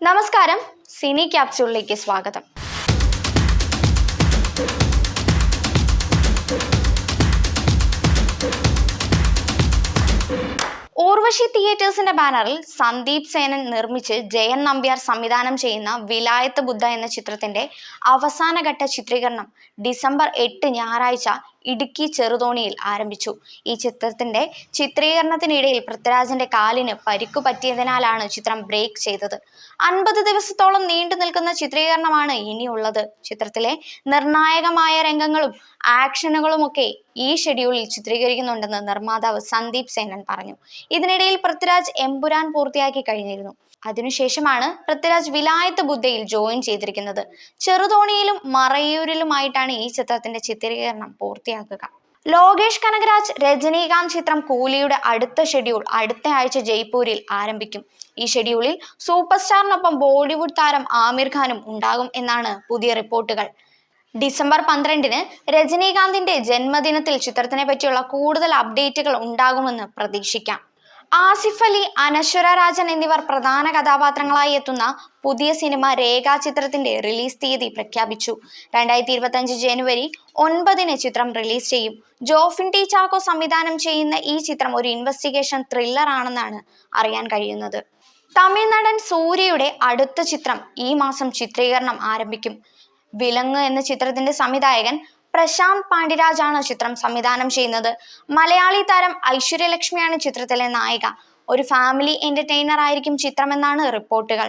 നമസ്കാരം. സിനി ക്യാപ്സ്യൂളിലേക്ക് സ്വാഗതം. ഊർവശി തിയേറ്റേഴ്സിന്റെ ബാനറിൽ സന്ദീപ് സേനൻ നിർമ്മിച്ച് ജയൻ നമ്പ്യാർ സംവിധാനം ചെയ്യുന്ന വിലായത്ത് ബുദ്ധ എന്ന ചിത്രത്തിന്റെ അവസാനഘട്ട ചിത്രീകരണം ഡിസംബർ എട്ട് ഞായറാഴ്ച ഇടുക്കി ചെറുതോണിയിൽ ആരംഭിച്ചു. ഈ ചിത്രത്തിന്റെ ചിത്രീകരണത്തിനിടയിൽ പൃഥ്വിരാജിന്റെ കാലിന് പരിക്കു പറ്റിയതിനാലാണ് ചിത്രം ബ്രേക്ക് ചെയ്തത്. അൻപത് ദിവസത്തോളം നീണ്ടു നിൽക്കുന്ന ചിത്രീകരണമാണ് ഇനിയുള്ളത്. ചിത്രത്തിലെ നിർണായകമായ രംഗങ്ങളും ആക്ഷനുകളുമൊക്കെ ഈ ഷെഡ്യൂളിൽ ചിത്രീകരിക്കുന്നുണ്ടെന്ന് നിർമ്മാതാവ് സന്ദീപ് സേനൻ പറഞ്ഞു. ഇതിനിടയിൽ പൃഥ്വിരാജ് എമ്പുരാൻ പൂർത്തിയാക്കി കഴിഞ്ഞിരുന്നു. അതിനുശേഷമാണ് പൃഥ്വിരാജ് വിലായത്ത് ബുദ്ധയിൽ ജോയിൻ ചെയ്തിരിക്കുന്നത്. ചെറുതോണിയിലും മറയൂരിലുമായിട്ടാണ് ഈ ചിത്രത്തിന്റെ ചിത്രീകരണം പൂർത്തിയാക്കുക. ലോകേഷ് കനകരാജ് രജനീകാന്ത് ചിത്രം കൂലിയുടെ അടുത്ത ഷെഡ്യൂൾ അടുത്ത ആഴ്ച ജയ്പൂരിൽ ആരംഭിക്കും. ഈ ഷെഡ്യൂളിൽ സൂപ്പർ സ്റ്റാറിനൊപ്പം ബോളിവുഡ് താരം ആമിർ ഖാനും ഉണ്ടാകും എന്നാണ് പുതിയ റിപ്പോർട്ടുകൾ. ഡിസംബർ പന്ത്രണ്ടിന് രജനീകാന്തിന്റെ ജന്മദിനത്തിൽ ചിത്രത്തിനെ പറ്റിയുള്ള കൂടുതൽ അപ്ഡേറ്റുകൾ ഉണ്ടാകുമെന്ന് പ്രതീക്ഷിക്കാം. ആസിഫ് അലി അനശ്വര രാജൻ എന്നിവർ പ്രധാന കഥാപാത്രങ്ങളായി എത്തുന്ന പുതിയ സിനിമ രേഖാചിത്രത്തിന്റെ റിലീസ് തീയതി പ്രഖ്യാപിച്ചു. രണ്ടായിരത്തി ഇരുപത്തി ജനുവരി ഒൻപതിന് ചിത്രം റിലീസ് ചെയ്യും. ജോഫിൻ ടി ചാക്കോ സംവിധാനം ചെയ്യുന്ന ഈ ചിത്രം ഒരു ഇൻവെസ്റ്റിഗേഷൻ ത്രില്ലർ ആണെന്നാണ് അറിയാൻ കഴിയുന്നത്. തമിഴ് നടൻ സൂര്യയുടെ അടുത്ത ചിത്രം ഈ മാസം ചിത്രീകരണം ആരംഭിക്കും. വിലങ്ങ് എന്ന ചിത്രത്തിന്റെ സംവിധായകൻ പ്രശാന്ത് പാണ്ഡിരാജാണ് ചിത്രം സംവിധാനം ചെയ്യുന്നത്. മലയാളി താരം ഐശ്വര്യലക്ഷ്മിയാണ് ചിത്രത്തിലെ നായിക. ഒരു ഫാമിലി എന്റർടൈനർ ആയിരിക്കും ചിത്രമെന്നാണ് റിപ്പോർട്ടുകൾ.